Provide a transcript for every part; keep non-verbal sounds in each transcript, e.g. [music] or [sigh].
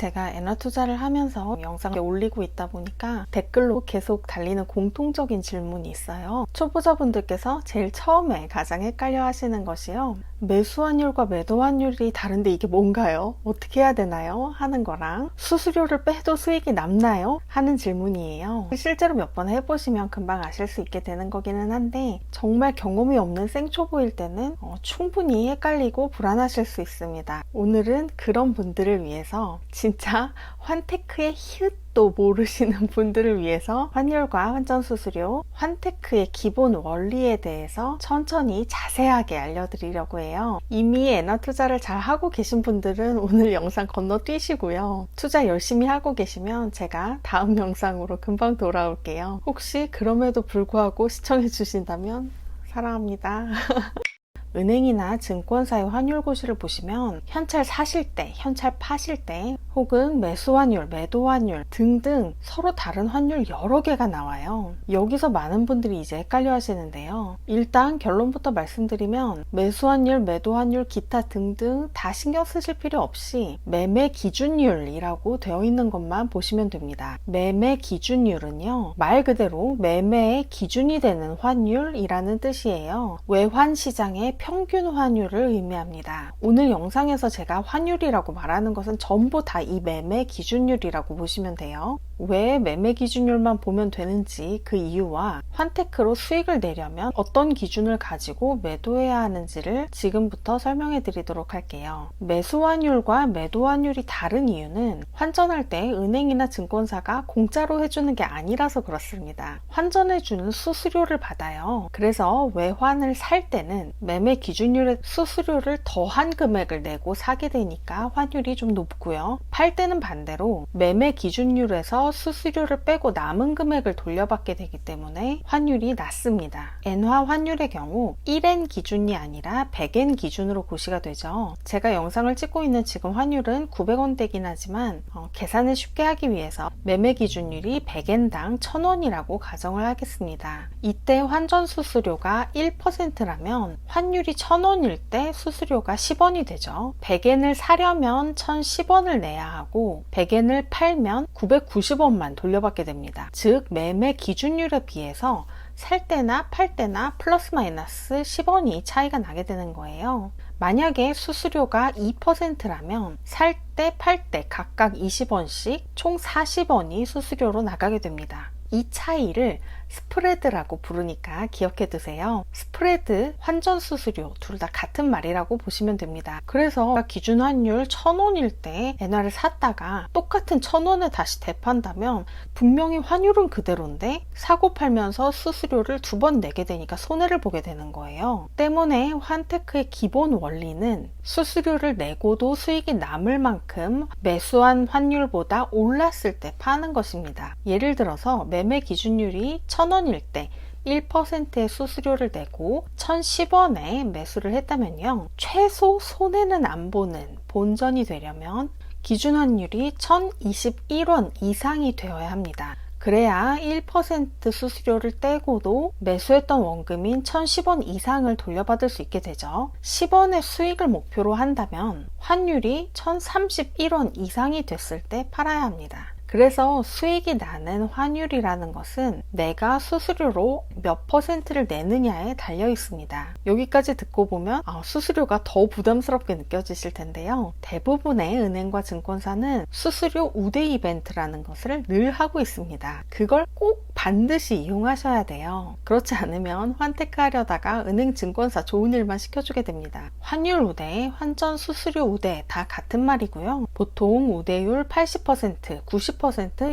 제가 엔화 투자를 하면서 영상을 올리고 있다 보니까 댓글로 계속 달리는 공통적인 질문이 있어요. 초보자분들께서 제일 처음에 가장 헷갈려 하시는 것이요. 매수 환율과 매도 환율이 다른데 이게 뭔가요? 어떻게 해야 되나요? 하는 거랑 수수료를 빼도 수익이 남나요? 하는 질문이에요. 실제로 몇 번 해보시면 금방 아실 수 있게 되는 거기는 한데 정말 경험이 없는 생초보일 때는 어, 충분히 헷갈리고 불안하실 수 있습니다. 오늘은 그런 분들을 위해서 진짜 환테크의 히읗 도 모르시는 [laughs] 분들을 위해서 환율과 환전 수수료, 환테크의 기본 원리에 대해서 천천히 자세하게 알려드리려고 해요. 이미 엔화 투자를 잘 하고 계신 분들은 오늘 영상 건너뛰시고요. 투자 열심히 하고 계시면 제가 다음 영상으로 금방 돌아올게요. 혹시 그럼에도 불구하고 시청해 주신다면 사랑합니다. [laughs] 은행이나 증권사의 환율 고시를 보시면 현찰 사실 때, 현찰 파실 때, 혹은 매수 환율, 매도 환율 등등 서로 다른 환율 여러 개가 나와요. 여기서 많은 분들이 이제 헷갈려 하시는데요. 일단 결론부터 말씀드리면 매수 환율, 매도 환율, 기타 등등 다 신경 쓰실 필요 없이 매매 기준율이라고 되어 있는 것만 보시면 됩니다. 매매 기준율은요, 말 그대로 매매의 기준이 되는 환율이라는 뜻이에요. 외환 시장의 평균 환율을 의미합니다. 오늘 영상에서 제가 환율이라고 말하는 것은 전부 다 이 매매 기준율이라고 보시면 돼요. 왜 매매 기준율만 보면 되는지 그 이유와 환테크로 수익을 내려면 어떤 기준을 가지고 매도해야 하는지를 지금부터 설명해 드리도록 할게요. 매수 환율과 매도 환율이 다른 이유는 환전할 때 은행이나 증권사가 공짜로 해주는 게 아니라서 그렇습니다. 환전해주는 수수료를 받아요. 그래서 외환을 살 때는 매매 기준율의 수수료를 더한 금액을 내고 사게 되니까 환율이 좀 높고요. 팔 때는 반대로 매매 기준율에서 수수료를 빼고 남은 금액을 돌려받게 되기 때문에 환율이 낮습니다. 엔화 환율의 경우 1엔 기준이 아니라 100엔 기준으로 고시가 되죠. 제가 영상을 찍고 있는 지금 환율은 900원대긴 하지만 어, 계산을 쉽게 하기 위해서 매매 기준율이 100엔당 1000원이라고 가정을 하겠습니다. 이때 환전 수수료가 1%라면 환율이 1000원일 때 수수료가 10원이 되죠. 100엔을 사려면 1010원을 내야 하고 100엔을 팔면 990 원만 돌려받게 됩니다. 즉 매매 기준율에 비해서 살 때나 팔 때나 플러스 마이너스 10원이 차이가 나게 되는 거예요. 만약에 수수료가 2%라면 살 때, 팔 때 각각 20원씩 총 40원이 수수료로 나가게 됩니다. 이 차이를 스프레드라고 부르니까 기억해 두세요. 스프레드, 환전 수수료 둘 다 같은 말이라고 보시면 됩니다. 그래서 기준 환율 1000원일 때 엔화를 샀다가 똑같은 1000원에 다시 대판다면 분명히 환율은 그대로인데 사고 팔면서 수수료를 두 번 내게 되니까 손해를 보게 되는 거예요. 때문에 환테크의 기본 원리는 수수료를 내고도 수익이 남을 만큼 매수한 환율보다 올랐을 때 파는 것입니다. 예를 들어서 매매 기준율이 1000원일 때 1%의 수수료를 내고 1010원에 매수를 했다면요. 최소 손해는 안 보는 본전이 되려면 기준 환율이 1021원 이상이 되어야 합니다. 그래야 1% 수수료를 떼고도 매수했던 원금인 1010원 이상을 돌려받을 수 있게 되죠. 10원의 수익을 목표로 한다면 환율이 1031원 이상이 됐을 때 팔아야 합니다. 그래서 수익이 나는 환율이라는 것은 내가 수수료로 몇 퍼센트를 내느냐에 달려 있습니다. 여기까지 듣고 보면 아, 수수료가 더 부담스럽게 느껴지실 텐데요. 대부분의 은행과 증권사는 수수료 우대 이벤트라는 것을 늘 하고 있습니다. 그걸 꼭 반드시 이용하셔야 돼요. 그렇지 않으면 환테크 하려다가 은행 증권사 좋은 일만 시켜주게 됩니다. 환율 우대, 환전 수수료 우대 다 같은 말이고요. 보통 우대율 80%, 90%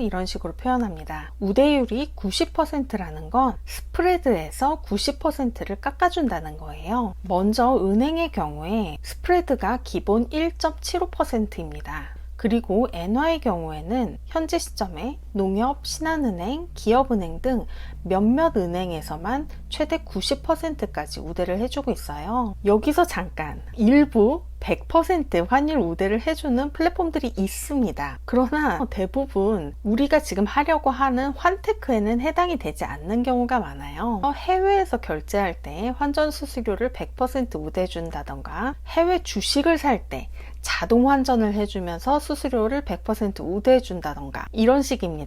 이런 식으로 표현합니다. 우대율이 90%라는 건 스프레드에서 90%를 깎아준다는 거예요. 먼저 은행의 경우에 스프레드가 기본 1.75%입니다. 그리고 엔화의 경우에는 현재 시점에 농협, 신한은행, 기업은행 등 몇몇 은행에서만 최대 90%까지 우대를 해주고 있어요. 여기서 잠깐 일부 100% 환율 우대를 해주는 플랫폼들이 있습니다. 그러나 대부분 우리가 지금 하려고 하는 환테크에는 해당이 되지 않는 경우가 많아요. 해외에서 결제할 때 환전 수수료를 100% 우대해준다던가 해외 주식을 살 때 자동 환전을 해주면서 수수료를 100% 우대해준다던가 이런 식입니다.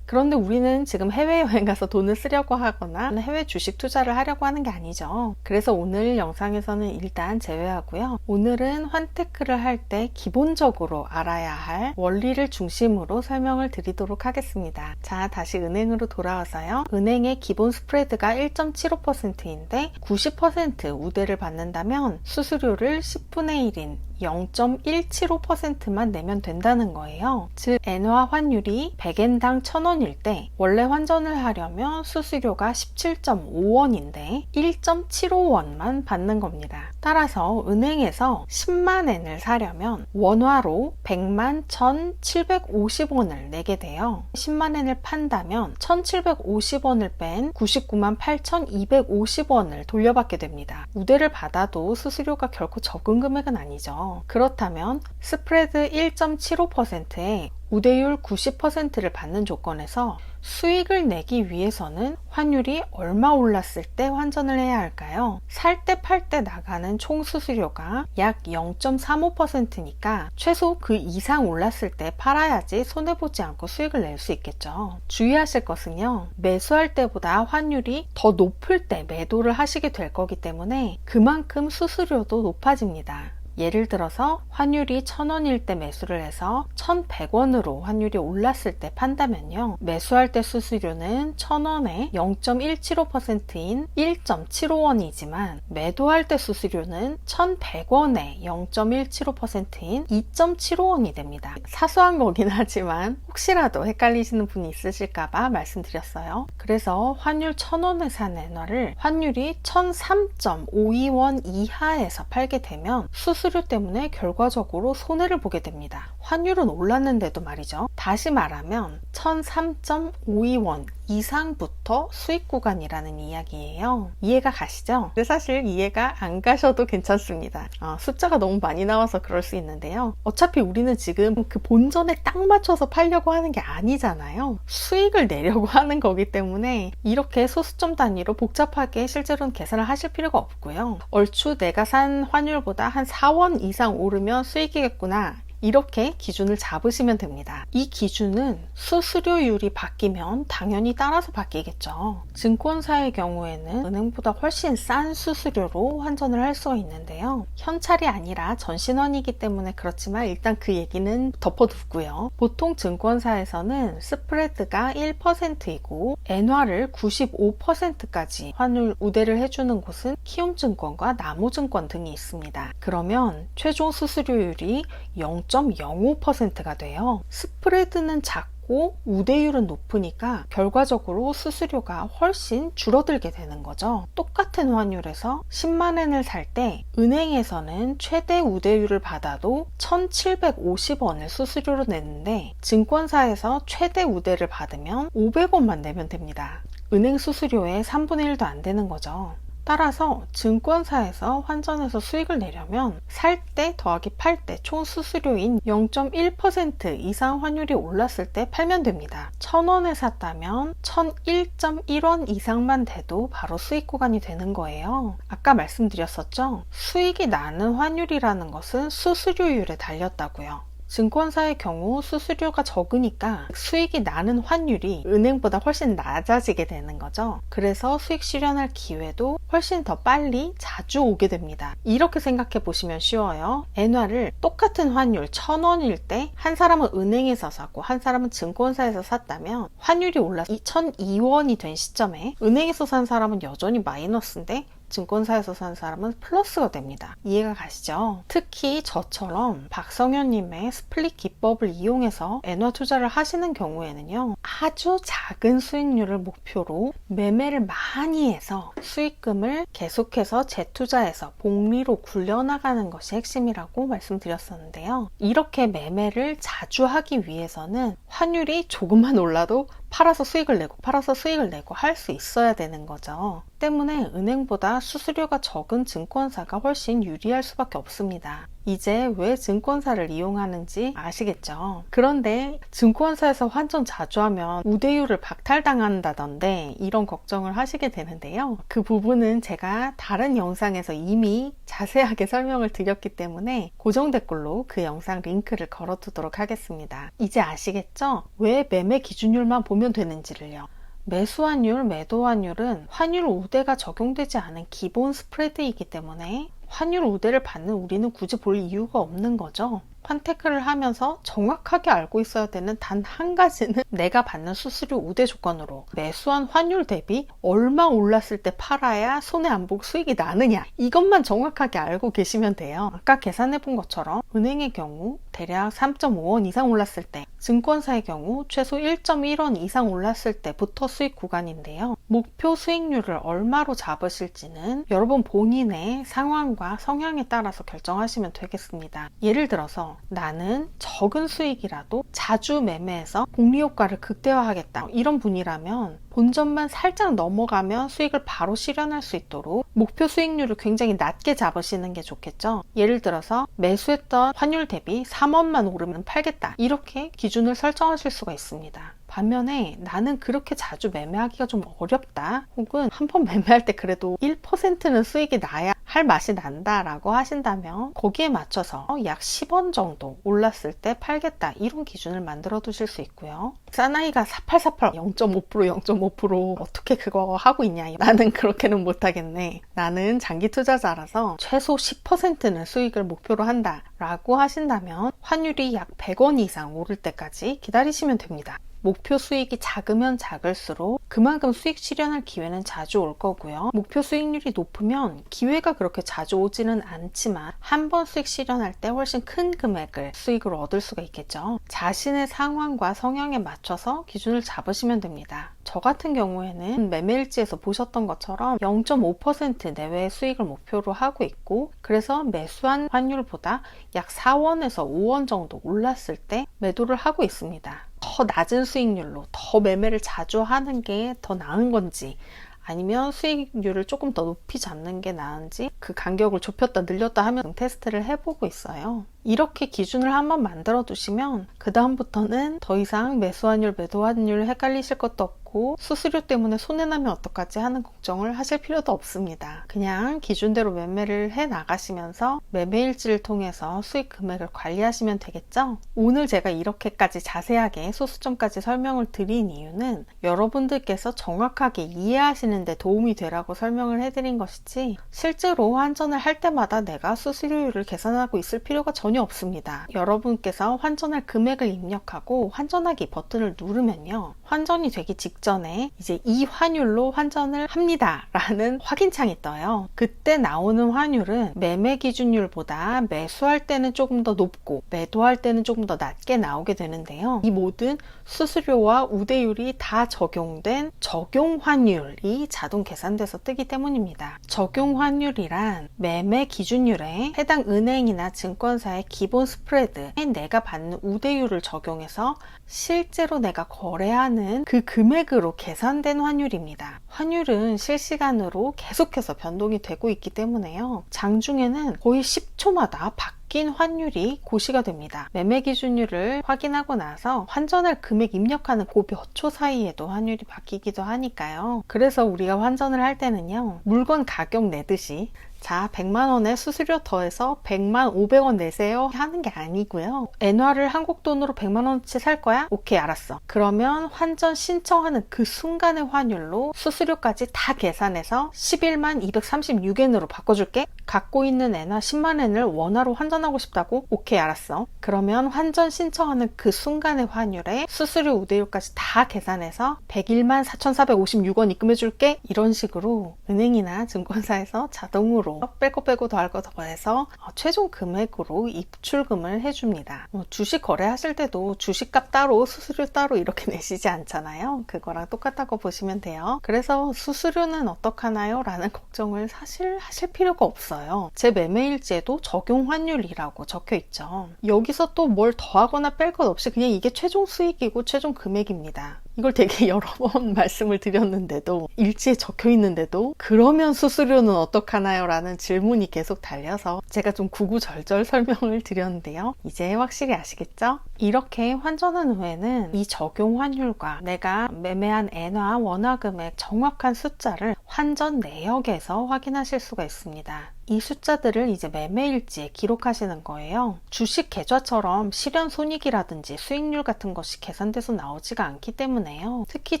그런데 우리는 지금 해외여행 가서 돈을 쓰려고 하거나 해외 주식 투자를 하려고 하는 게 아니죠. 그래서 오늘 영상에서는 일단 제외하고요. 오늘은 환테크를 할 때 기본적으로 알아야 할 원리를 중심으로 설명을 드리도록 하겠습니다. 자, 다시 은행으로 돌아와서요. 은행의 기본 스프레드가 1.75%인데 90% 우대를 받는다면 수수료를 10분의 1인 0.175%만 내면 된다는 거예요. 즉, 엔화 환율이 100엔당 1000원일 때 원래 환전을 하려면 수수료가 17.5원인데 1.75원만 받는 겁니다. 따라서 은행에서 10만 엔을 사려면 원화로 100만 1,750원을 내게 돼요. 10만 엔을 판다면 1,750원을 뺀 99만 8,250원을 돌려받게 됩니다. 우대를 받아도 수수료가 결코 적은 금액은 아니죠. 그렇다면 스프레드 1.75%에 우대율 90%를 받는 조건에서 수익을 내기 위해서는 환율이 얼마 올랐을 때 환전을 해야 할까요? 살 때 팔 때 나가는 총 수수료가 약 0.35%니까 최소 그 이상 올랐을 때 팔아야지 손해보지 않고 수익을 낼 수 있겠죠. 주의하실 것은요. 매수할 때보다 환율이 더 높을 때 매도를 하시게 될 거기 때문에 그만큼 수수료도 높아집니다. 예를 들어서 환율이 1000원일 때 매수를 해서 1100원으로 환율이 올랐을 때 판다면요. 매수할 때 수수료는 1000원에 0.175%인 1.75원이지만 매도할 때 수수료는 1100원에 0.175%인 2.75원이 됩니다. 사소한 거긴 하지만 혹시라도 헷갈리시는 분이 있으실까봐 말씀드렸어요. 그래서 환율 1000원에 산 엔화를 환율이 1003.52원 이하에서 팔게 되면 수수료 수수료 때문에 결과적으로 손해를 보게 됩니다. 환율은 올랐는데도 말이죠. 다시 말하면 1003.52원 이상부터 수익 구간이라는 이야기예요. 이해가 가시죠? 근데 사실 이해가 안 가셔도 괜찮습니다. 어, 숫자가 너무 많이 나와서 그럴 수 있는데요. 어차피 우리는 지금 그 본전에 딱 맞춰서 팔려고 하는 게 아니잖아요. 수익을 내려고 [laughs] 하는 거기 때문에 이렇게 소수점 단위로 복잡하게 실제로는 계산을 하실 필요가 없고요. 얼추 내가 산 환율보다 한 4원 이상 오르면 수익이겠구나. 이렇게 기준을 잡으시면 됩니다. 이 기준은 수수료율이 바뀌면 당연히 따라서 바뀌겠죠. 증권사의 경우에는 은행보다 훨씬 싼 수수료로 환전을 할 수가 있는데요. 현찰이 아니라 전신환이기 때문에 그렇지만 일단 그 얘기는 덮어두고요. 보통 증권사에서는 스프레드가 1%이고 엔화를 95%까지 환율 우대를 해주는 곳은 키움증권과 나무증권 등이 있습니다. 그러면 최종 수수료율이 0. 0.05%가 돼요. 스프레드는 작고 우대율은 높으니까 결과적으로 수수료가 훨씬 줄어들게 되는 거죠. 똑같은 환율에서 10만 엔을 살 때 은행에서는 최대 우대율을 받아도 1,750원을 수수료로 내는데 증권사에서 최대 우대를 받으면 500원만 내면 됩니다. 은행 수수료의 3분의 1도 안 되는 거죠. 따라서 증권사에서 환전해서 수익을 내려면 살 때 더하기 팔 때 총 수수료인 0.1% 이상 환율이 올랐을 때 팔면 됩니다. 1000원에 샀다면 1001.1원 이상만 돼도 바로 수익 구간이 되는 거예요. 아까 말씀드렸었죠? 수익이 나는 환율이라는 것은 수수료율에 달렸다고요. 증권사의 경우 수수료가 적으니까 수익이 나는 환율이 은행보다 훨씬 낮아지게 되는 거죠. 그래서 수익 실현할 기회도 훨씬 더 빨리 자주 오게 됩니다. 이렇게 생각해 보시면 쉬워요. 엔화를 똑같은 환율 1000원일 때 한 사람은 은행에서 사고 한 사람은 증권사에서 샀다면 환율이 올라서 2002원이 된 시점에 은행에서 산 사람은 여전히 마이너스인데 증권사에서 산 사람은 플러스가 됩니다. 이해가 가시죠? 특히 저처럼 박성현님의 스플릿 기법을 이용해서 엔화 투자를 하시는 경우에는요, 아주 작은 수익률을 목표로 매매를 많이 해서 수익금을 계속해서 재투자해서 복리로 굴려나가는 것이 핵심이라고 말씀드렸었는데요. 이렇게 매매를 자주 하기 위해서는 환율이 조금만 올라도 팔아서 수익을 내고 팔아서 수익을 내고 할 수 있어야 되는 거죠. 때문에 은행보다 수수료가 적은 증권사가 훨씬 유리할 수밖에 없습니다. 이제 왜 증권사를 이용하는지 아시겠죠? 그런데 증권사에서 환전 자주 하면 우대율을 박탈당한다던데 이런 걱정을 하시게 되는데요. 그 부분은 제가 다른 영상에서 이미 자세하게 설명을 드렸기 때문에 고정 댓글로 그 영상 링크를 걸어두도록 하겠습니다. 이제 아시겠죠? 왜 매매 기준율만 보면 되는지를요. 매수 환율, 매도 환율은 환율 우대가 적용되지 않은 기본 스프레드이기 때문에 환율 우대를 받는 우리는 굳이 볼 이유가 없는 거죠. 판테크를 하면서 정확하게 알고 있어야 되는 단 한 가지는 [laughs] 내가 받는 수수료 우대 조건으로 매수한 환율 대비 얼마 올랐을 때 팔아야 손해 안 보고 수익이 나느냐 이것만 정확하게 알고 계시면 돼요. 아까 계산해 본 것처럼 은행의 경우 대략 3.5원 이상 올랐을 때 증권사의 경우 최소 1.1원 이상 올랐을 때부터 수익 구간인데요. 목표 수익률을 얼마로 잡으실지는 여러분 본인의 상황과 성향에 따라서 결정하시면 되겠습니다. 예를 들어서 나는 적은 수익이라도 자주 매매해서 복리 효과를 극대화하겠다. 이런 분이라면 본전만 살짝 넘어가면 수익을 바로 실현할 수 있도록 목표 수익률을 굉장히 낮게 잡으시는 게 좋겠죠. 예를 들어서 매수했던 환율 대비 3원만 오르면 팔겠다. 이렇게 기준을 설정하실 수가 있습니다. 반면에 나는 그렇게 자주 매매하기가 좀 어렵다. 혹은 한 번 [laughs] 매매할 때 그래도 1%는 수익이 나야 할 맛이 난다라고 하신다면 거기에 맞춰서 약 10원 정도 올랐을 때 팔겠다. 이런 기준을 만들어 두실 수 있고요. 사나이가 4848 0.5% 0.5% 어떻게 그거 하고 있냐. 나는 [laughs] 그렇게는 못하겠네. 나는 장기 투자자라서 최소 10%는 수익을 목표로 한다. 라고 하신다면 환율이 약 100원 이상 오를 때까지 기다리시면 됩니다. 목표 수익이 작으면 작을수록 그만큼 수익 실현할 기회는 자주 올 거고요. 목표 수익률이 높으면 기회가 그렇게 자주 오지는 않지만 한 번 수익 실현할 때 훨씬 큰 금액을 수익으로 얻을 수가 있겠죠. 자신의 상황과 성향에 맞춰서 기준을 잡으시면 됩니다. 저 같은 경우에는 매매일지에서 보셨던 것처럼 0.5% 내외의 수익을 목표로 하고 있고 그래서 매수한 환율보다 약 4원에서 5원 정도 올랐을 때 매도를 하고 있습니다. 더 낮은 수익률로 더 매매를 자주 하는 게 더 나은 건지 아니면 수익률을 조금 더 높이 잡는 게 나은지 그 간격을 좁혔다 늘렸다 하면 테스트를 해보고 있어요. 이렇게 기준을 한번 만들어 두시면 그 다음부터는 더 이상 매수환율, 매도환율 헷갈리실 것도 없고 수수료 때문에 손해나면 어떡하지 하는 걱정을 하실 필요도 없습니다. 그냥 기준대로 매매를 해 나가시면서 매매일지를 통해서 수익 금액을 관리하시면 되겠죠? 오늘 제가 이렇게까지 자세하게 소수점까지 설명을 드린 이유는 여러분들께서 정확하게 이해하시는데 도움이 되라고 설명을 해드린 것이지 실제로 환전을 할 때마다 내가 수수료율을 계산하고 있을 필요가 전혀 전혀 없습니다. 여러분께서 환전할 금액을 입력하고 환전하기 버튼을 누르면요. 환전이 되기 직전에 이제 이 환율로 환전을 합니다. 라는 확인창이 떠요. 그때 나오는 환율은 매매 기준율보다 매수할 때는 조금 더 높고 매도할 때는 조금 더 낮게 나오게 되는데요. 이 모든 수수료와 우대율이 다 적용된 적용 환율이 자동 계산돼서 뜨기 때문입니다. 적용 환율이란 매매 기준율에 해당 은행이나 증권사의 나의 기본 스프레드에 내가 받는 우대율을 적용해서 실제로 내가 거래하는 그 금액으로 계산된 환율입니다. 환율은 실시간으로 계속해서 변동이 되고 있기 때문에요. 장중에는 거의 10초마다 바뀐 환율이 고시가 됩니다. 매매 기준율을 확인하고 나서 환전할 금액 입력하는 그 몇 초 사이에도 환율이 바뀌기도 하니까요. 그래서 우리가 환전을 할 때는요. 물건 가격 내듯이 자, 100만 원에 수수료 더해서 100만 500원 내세요 하는 게 아니고요. 엔화를 한국 돈으로 100만 원치 살 거야? 오케이, 알았어. 그러면 환전 신청하는 그 순간의 환율로 수수료까지 다 계산해서 11만 236엔으로 바꿔줄게. 갖고 있는 엔화 10만 엔을 원화로 환전하고 싶다고? 오케이, 알았어. 그러면 환전 신청하는 그 순간의 환율에 수수료 우대율까지 다 계산해서 101만 4,456원 입금해줄게. 이런 식으로 은행이나 증권사에서 자동으로 금액으로 빼고 빼고 더할 거 더해서 어, 최종 금액으로 입출금을 해줍니다. 뭐 주식 거래하실 때도 주식값 따로 수수료 따로 이렇게 [laughs] 내시지 않잖아요. 그거랑 똑같다고 보시면 돼요. 그래서 수수료는 어떡하나요? 라는 걱정을 사실 하실 필요가 없어요. 제 매매일지에도 적용 환율이라고 적혀 있죠. 여기서 또 뭘 더하거나 뺄 것 없이 그냥 이게 최종 수익이고 최종 금액입니다. 이걸 되게 [laughs] 여러 번 [laughs] 말씀을 드렸는데도 일지에 적혀 있는데도 그러면 수수료는 어떡하나요? 라는 질문이 계속 달려서 제가 좀 구구절절 [laughs] 설명을 드렸는데요. 이제 확실히 아시겠죠? 이렇게 환전한 후에는 이 적용 환율과 내가 매매한 엔화 원화 금액 정확한 숫자를 환전 내역에서 확인하실 수가 있습니다. 이 숫자들을 이제 매매일지에 기록하시는 거예요. 주식 계좌처럼 실현 손익이라든지 수익률 같은 것이 계산돼서 나오지가 않기 때문에요. 특히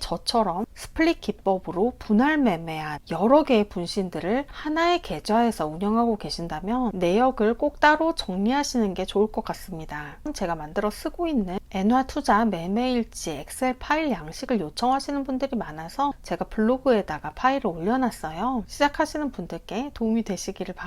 저처럼 스플릿 기법으로 분할 매매한 여러 개의 분신들을 하나의 계좌에서 운영하고 계신다면 내역을 꼭 따로 정리하시는 게 좋을 것 같습니다. 제가 만들어 쓰고 있는 엔화 투자 매매일지 엑셀 파일 양식을 요청하시는 분들이 많아서 제가 블로그에다가 파일을 올려놨어요. 시작하시는 분들께 도움이 되시기를 바랍니다.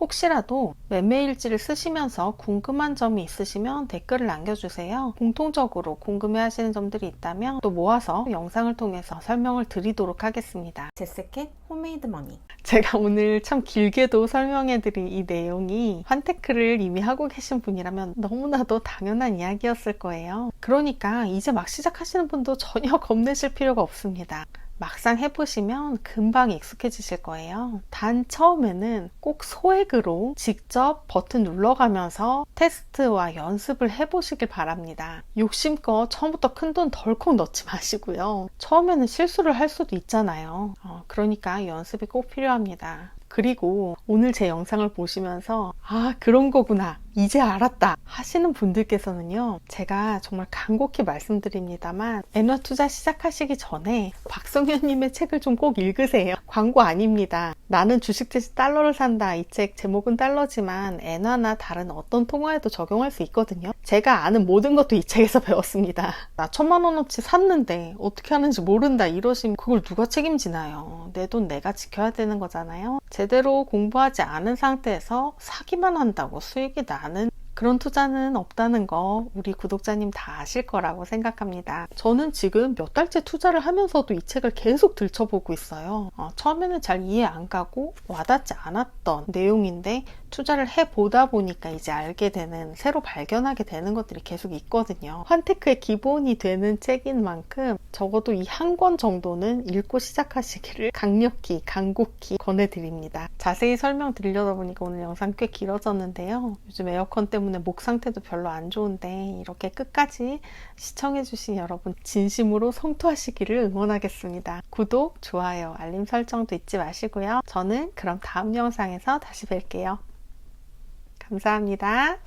혹시라도 매매일지를 쓰시면서 궁금한 점이 있으시면 댓글을 남겨주세요. 공통적으로 궁금해 하시는 점들이 있다면 또 모아서 영상을 통해서 설명을 드리도록 하겠습니다. 제스켓 홈메이드 머니. 제가 오늘 참 길게도 설명해드린 이 내용이 환테크를 이미 하고 계신 분이라면 너무나도 당연한 이야기였을 거예요. 그러니까 이제 막 시작하시는 분도 전혀 [laughs] 겁내실 필요가 없습니다. 막상 해보시면 금방 익숙해지실 거예요. 단 처음에는 꼭 소액으로 직접 버튼 눌러가면서 테스트와 연습을 해보시길 바랍니다. 욕심껏 처음부터 큰 돈 덜컥 넣지 [laughs] 마시고요. 처음에는 실수를 할 수도 있잖아요. 어, 그러니까 연습이 꼭 필요합니다. 그리고 오늘 제 영상을 보시면서 아 그런 거구나 이제 알았다 하시는 분들께서는요 제가 정말 간곡히 말씀드립니다만 엔화 투자 시작하시기 전에 박성현님의 책을 좀 꼭 읽으세요. 광고 아닙니다. 나는 주식 대신 달러를 산다. 이 책 제목은 달러지만 엔화나 다른 어떤 통화에도 적용할 수 있거든요. 제가 아는 모든 것도 이 책에서 배웠습니다. 나 천만 원어치 샀는데 어떻게 하는지 모른다 이러시면 그걸 누가 책임지나요? 내 돈 내가 지켜야 되는 거잖아요. 제대로 공부하지 않은 상태에서 사기만 한다고 수익이 나는 그런 투자는 없다는 거 우리 구독자님 다 아실 거라고 생각합니다. 저는 지금 몇 달째 투자를 하면서도 이 책을 계속 들춰보고 있어요. 어, 처음에는 잘 이해 안 가고 와닿지 않았던 내용인데 투자를 해보다 보니까 이제 알게 되는 새로 발견하게 되는 것들이 계속 있거든요. 환테크의 기본이 되는 책인 만큼 적어도 이 한 권 정도는 읽고 시작하시기를 강력히 간곡히 권해드립니다. 자세히 설명드리려다 보니까 오늘 영상 꽤 길어졌는데요. 요즘 에어컨 때문에 목 상태도 별로 안 좋은데 이렇게 끝까지 시청해주신 여러분 진심으로 성투하시기를 응원하겠습니다. 구독, 좋아요, 알림 설정도 잊지 마시고요. 저는 그럼 다음 영상에서 다시 뵐게요. 감사합니다.